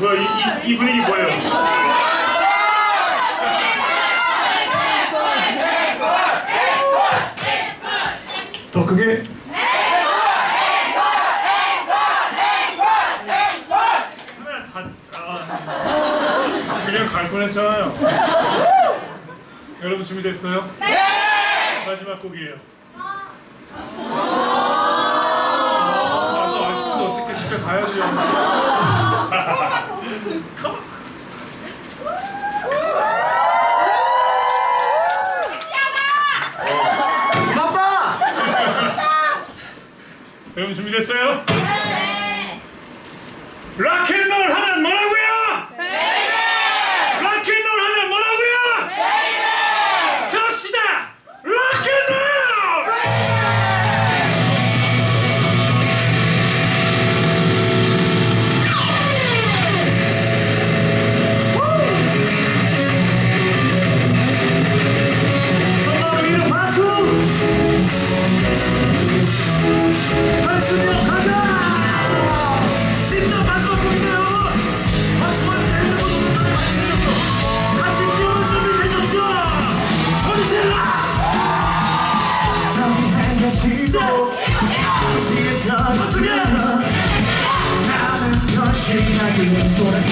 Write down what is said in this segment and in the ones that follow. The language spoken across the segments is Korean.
뭐야 이, 이, 이 분위기 뭐예요? 더 크게? 아, 그냥 갈 뻔했잖아요. 여러분 준비됐어요? 네! 마지막 곡이에요. 아까 아쉽데 어떻게 집에 가야지 여러분 준비됐어요? 네. 락앤 시간 어떻게 나는 결심하지. 손을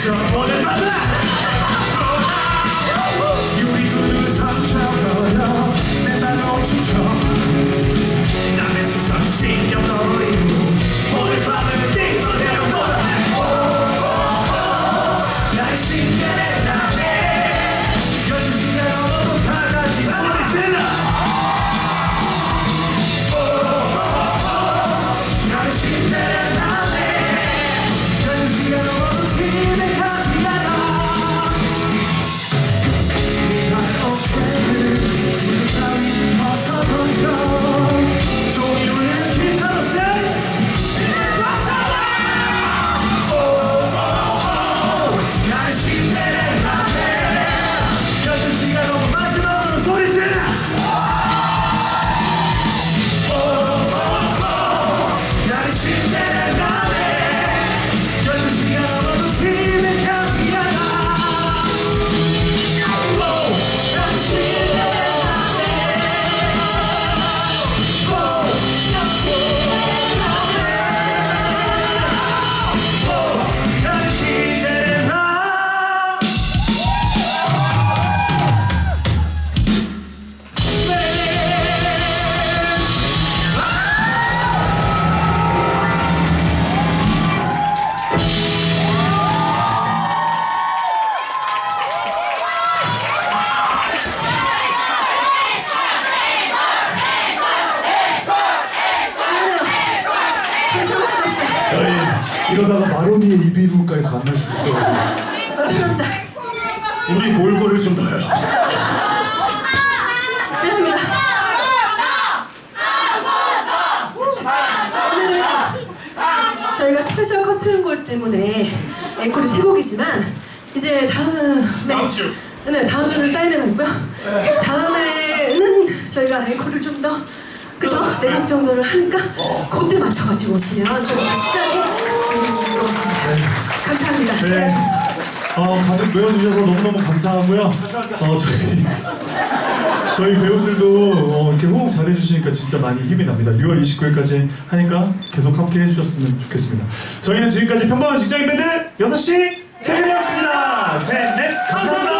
따윈 이러다가 마로니의 이비인후과에서 만날 수 있어요 죄송합니다. 우리 골고를 좀 넣어요 죄송합니다. 오늘은 저희가 스페셜 커튼골 때문에 앵콜이 세 곡이지만 이제 다음 다음 주. 네 다음 주는 사인회가 있고요. 다음에는 저희가 앵콜을 좀 더 그죠? 네곡 정도를 하니까 그때 맞춰가지고 오시면 좀 시간이 감사합니다. 네. 어, 가득 메워주셔서 너무너무 감사하고요. 어, 저희, 저희 배우들도 어, 이렇게 호응 잘해주시니까 진짜 많이 힘이 납니다. 6월 29일까지 하니까 계속 함께 해주셨으면 좋겠습니다. 저희는 지금까지 평범한 직장인 밴드 6시 태근이었습니다. 셋, 넷, 감사합니다.